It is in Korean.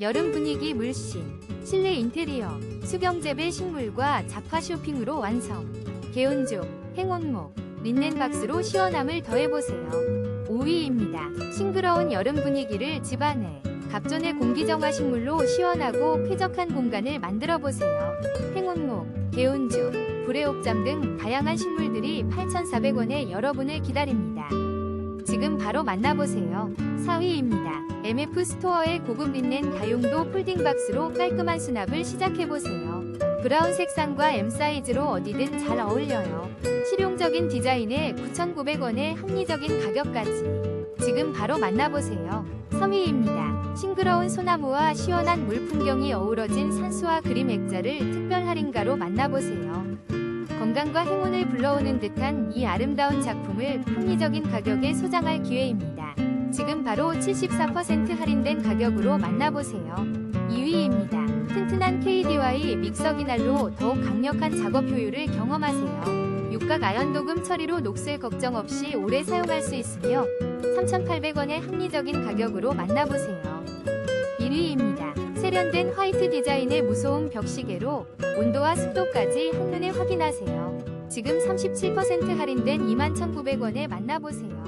여름 분위기 물씬, 실내 인테리어, 수경재배 식물과 잡화 쇼핑으로 완성. 개운족, 행운목, 린넨 박스로 시원함을 더해보세요. 5위입니다. 싱그러운 여름 분위기를 집안에 갑존의 공기정화 식물로 시원하고 쾌적한 공간을 만들어보세요. 행운목, 개운죽, 불의옥잠 등 다양한 식물들이 8,400원에 여러분을 기다립니다. 지금 바로 만나보세요. 4위입니다. MF 스토어의 고급 린넨 다용도 폴딩 박스로 깔끔한 수납을 시작해보세요. 브라운 색상과 M 사이즈로 어디든 잘 어울려요. 실용적인 디자인에 9,900원의 합리적인 가격까지. 지금 바로 만나보세요. 3위입니다. 싱그러운 소나무와 시원한 물 풍경이 어우러진 산수와 그림 액자를 특별 할인가로 만나보세요. 건강과 행운을 불러오는 듯한 이 아름다운 작품을 합리적인 가격에 소장할 기회입니다. 지금 바로 74% 할인된 가격으로 만나보세요. 2위입니다. 튼튼한 KDY 믹서기 날로 더욱 강력한 작업 효율을 경험하세요. 육각 아연도금 처리로 녹슬 걱정 없이 오래 사용할 수 있으며 3,800원의 합리적인 가격으로 만나보세요. 1위입니다. 세련된 화이트 디자인의 무소음 벽시계로 온도와 습도까지 한눈에 확인하세요. 지금 37% 할인된 21,900원에 만나보세요.